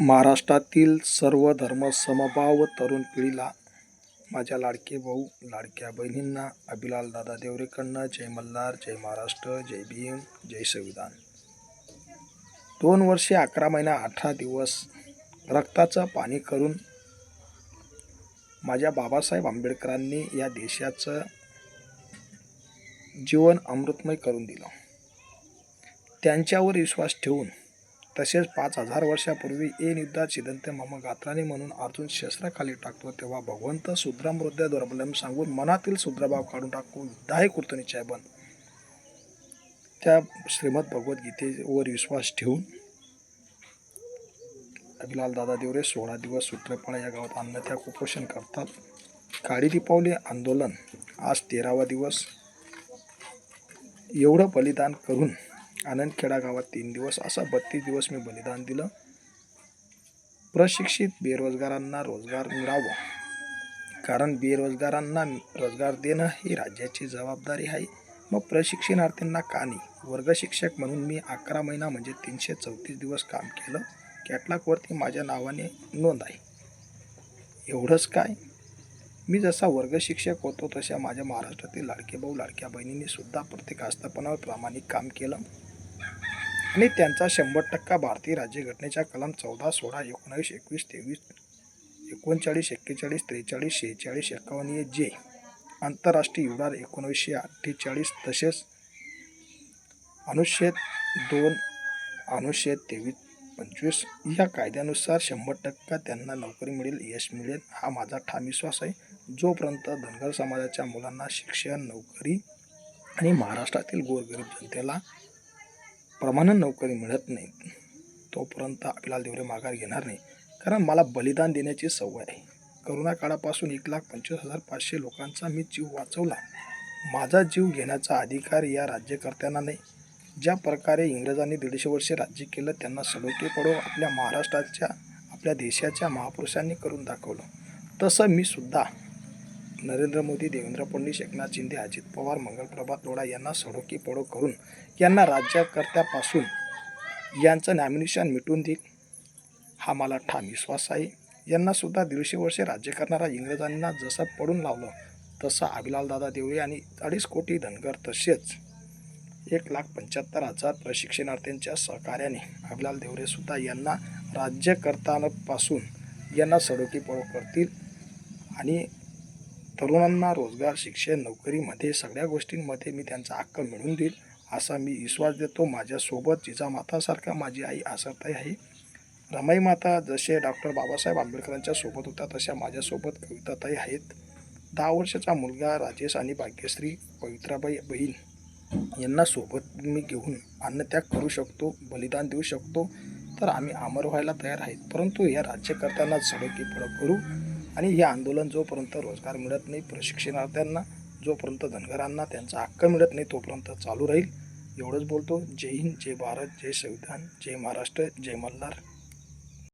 महाराष्ट्रातील सर्व धर्म समभाव तरुण पिढीला माझ्या लाडके भाऊ लाडक्या बहिणींना अभिलाल दादा देवरेकडनं जय मल्हार जय महाराष्ट्र जय भीम जय संविधान. दोन वर्षे अकरा महिना अठरा दिवस रक्ताचं पाणी करून माझ्या बाबासाहेब आंबेडकरांनी या देशाचं जीवन अमृतमय करून दिलं. त्यांच्यावर विश्वास ठेवून तसेच पाच हजार वर्षापूर्वी एन युद्धात सिद्धंत मम गात्राने म्हणून अर्जुन शस्त्राखाली टाकतो तेव्हा भगवंत शूद्रामृद्या दुर्बलम सांगून मनातील शूद्रभाव काढून टाकून युद्धाही कृतनिश्चय बन. त्या श्रीमद भगवद्गीतेवर विश्वास ठेवून अभिलाल दादा देवरे सोळा दिवस सूत्रपाळा या गावात अन्नत्याग कुपोषण करतात. काळी दीपावली आंदोलन आज तेरावा दिवस. एवढं बलिदान करून आनंदखेडा गावात तीन दिवस असा बत्तीस दिवस मी बलिदान दिलं. प्रशिक्षित बेरोजगारांना रोजगार मिळावा. कारण बेरोजगारांना रोजगार देणं ही राज्याची जबाबदारी आहे. मग प्रशिक्षणार्थींना का नाही? वर्गशिक्षक म्हणून मी अकरा महिना म्हणजे तीनशे चौतीस दिवस काम केलं. कॅटलॉगवरती माझ्या नावाने नोंद आहे. एवढंच काय? मी जसा वर्गशिक्षक होतो तशा माझ्या महाराष्ट्रातील लाडके भाऊ लाडक्या बहिणींनी सुद्धा प्रत्येक आस्थापनावर प्रामाणिक काम केलं. आणि त्यांचा शंभर टक्का भारतीय राज्यघटनेच्या कलम चौदा सोळा एकोणावीस एकवीस तेवीस एकोणचाळीस एक्केचाळीस त्रेचाळीस शेहेचाळीस एकावन्न जे आंतरराष्ट्रीय युडार एकोणीसशे अठ्ठेचाळीस तसेच अनुच्छेद दोन अनुच्छेद तेवीस पंचवीस या कायद्यानुसार शंभर टक्का त्यांना नोकरी मिळेल यश मिळेल हा माझा ठाम विश्वास आहे. जोपर्यंत धनगर समाजाच्या मुलांना शिक्षण नोकरी आणि महाराष्ट्रातील गोरगरीब जनतेला प्रमाणात नोकरी मिळत नाही. तोपर्यंत आपल्याला देवरे माघार घेणार नाही. कारण मला बलिदान देण्याची सवय आहे. करोना काळापासून एक लाख पंचवीस हजार पाचशे लोकांचा मी जीव वाचवला. माझा जीव घेण्याचा अधिकार या राज्यकर्त्यांना नाही. ज्या प्रकारे इंग्रजांनी दीडशे वर्षे राज्य केलं त्यांना सलोके पडो आपल्या महाराष्ट्राच्या आपल्या देशाच्या महापुरुषांनी करून दाखवलं. तसं मी सुद्धा नरेंद्र मोदी देवेंद्र फडणवीस एकनाथ शिंदे अजित पवार मंगलप्रभात लोढा यांना सडोकी पडो करून यांना राज्यकर्त्यापासून यांचं नॉमिनेशन मिटून देईल हा मला ठाम विश्वास आहे. यांनासुद्धा दीडशे वर्षे राज्य करणारा इंग्रजांना जसं पडून लावलं तसं अभिलाल दादा देवळे आणि अडीच कोटी धनगर तसेच एक लाख पंच्याहत्तर हजार प्रशिक्षणार्थींच्या सहकार्याने अभिलाल देवरेसुद्धा यांना राज्यकर्त्यांपासून यांना सडोकी पळो करतील. आणि तरुणांना रोजगार शिक्षण नोकरीमध्ये सगळ्या गोष्टींमध्ये मी त्यांचा हक्क मिळवून देईल असा मी विश्वास देतो. माझ्यासोबत जिजामातासारखा माझी आई आसरताई आहे. रमाई माता जसे डॉक्टर बाबासाहेब आंबेडकरांच्या सोबत होत्या तशा माझ्यासोबत कविताताई आहेत. दहा वर्षाचा मुलगा राजेश आणि भाग्यश्री पवित्राबाई बहीण यांना सोबत मी घेऊन अन्नत्याग करू शकतो बलिदान देऊ शकतो. तर आम्ही अमर व्हायला तयार आहेत. परंतु या राज्यकर्त्यांना झडकी पडक करू आणि हे आंदोलन जोपर्यंत रोजगार मिळत नाही प्रशिक्षणार्थ्यांना जोपर्यंत धनगरांना त्यांचा हक्क मिळत नाही तोपर्यंत चालू राहील. एवढंच बोलतो. जय हिंद जय भारत जय संविधान जय महाराष्ट्र जय मल्हार.